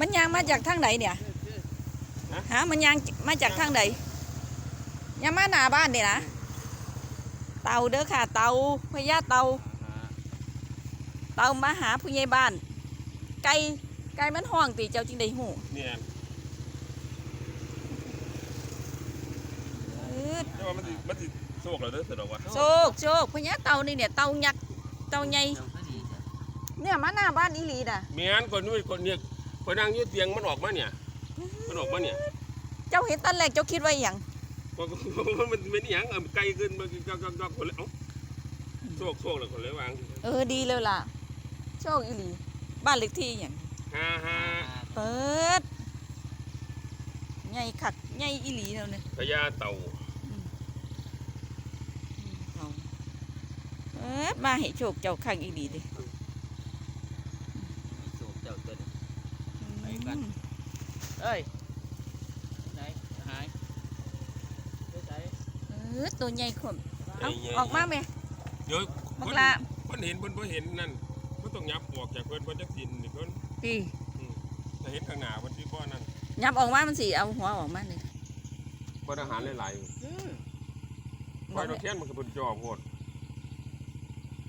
มันยางมาจากทางไหนเนี่ยฮะมันยางมาจากทางไหนยางมาหน้าบ้านนี่นะเต่าเด้อค่ะ เต่าพญาเต่าเต่ามาหาผู้ใหญ่บ้าน ไก่ไก่มันห้องตีเจ้าจึงได้หูเนี่ยเออแต่ว่ามันสิมันสิโชคเราเด้อสะดอกว่าโชคโชคพญาเต่านี่เนี่ยเต่ายักษ์เต่าใหญ่เนี่ยมาหน้าบ้านอีหลีน่ะแม่นคนนู้นคนเนี่ย คนนั่งอยู่เตียงมันออกมาเนี่ย มันออกมาเนี่ยเจ้าเห็นตอนแรกเจ้าคิดว่าอหย่างมันมันเป็นอหยังเออไกลขึ้นมันก็ก็ก็คนเลยเอ้าโชคโชคเลยคนเลยวางเออดีเลยล่ะ โชคอีหลีบ้านเล็กที่อหย่างฮ่าฮ่าเปิดใหญ่คักใหญ่อีหลีแล้วเนี่ยพญาเต่าเอาเปิดมาให้โชคเจ้าคักอีหลีเดิ สูบเจ้าตัวนี้ ไป กัน เอ้ย ไหนหายไปไหนเออตัวใหญ่ขมเอาใหญ่ๆออกมาไหมเดี๋ยวบัคกนละคนเห็นเพิ่นบ่เห็นนั่นเพิ่นต้องยับออกจากเพิ่นเพิ่นจักสินนี่เพิ่นดีถ้าเห็นข้างหน้าเพิ่นสิบ่นั่นยับออกมามันสิเอาหัวออกมาเลยบ่อาหารหลายอืมๆคอยดอกแค้นมันก็เพิ่นจ่อโพด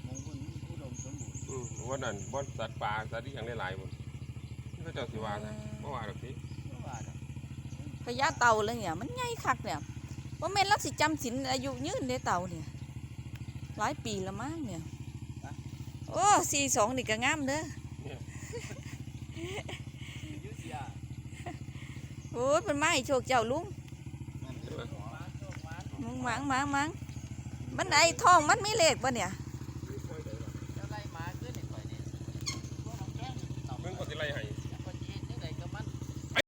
มองคนอุดมสมบูรณ์อือว่านั่นบ่สัตว์ป่าสัตว์ที่หยังหลายๆบ่นี่ เขาเจ้าสิว่านะบ่ว่าดอกสิก็ว่าดอกพญาเต่าเลยเนี่ยมันใหญ่คักเนี่ยว่าแม่นรักสิจำศีลอายุยืนในเต่าเนี่ยหลายปีแล้วมั้งเนี่ยโอ้สี่สองนี่ก็งามเด้ออยุธยาโอ้ยมันมาให้โชคเจ้าลุงมันเป็นหัวโชคหวานมึงมังมังมังมันไอ้ทองมันมีเลขปะเนี่ย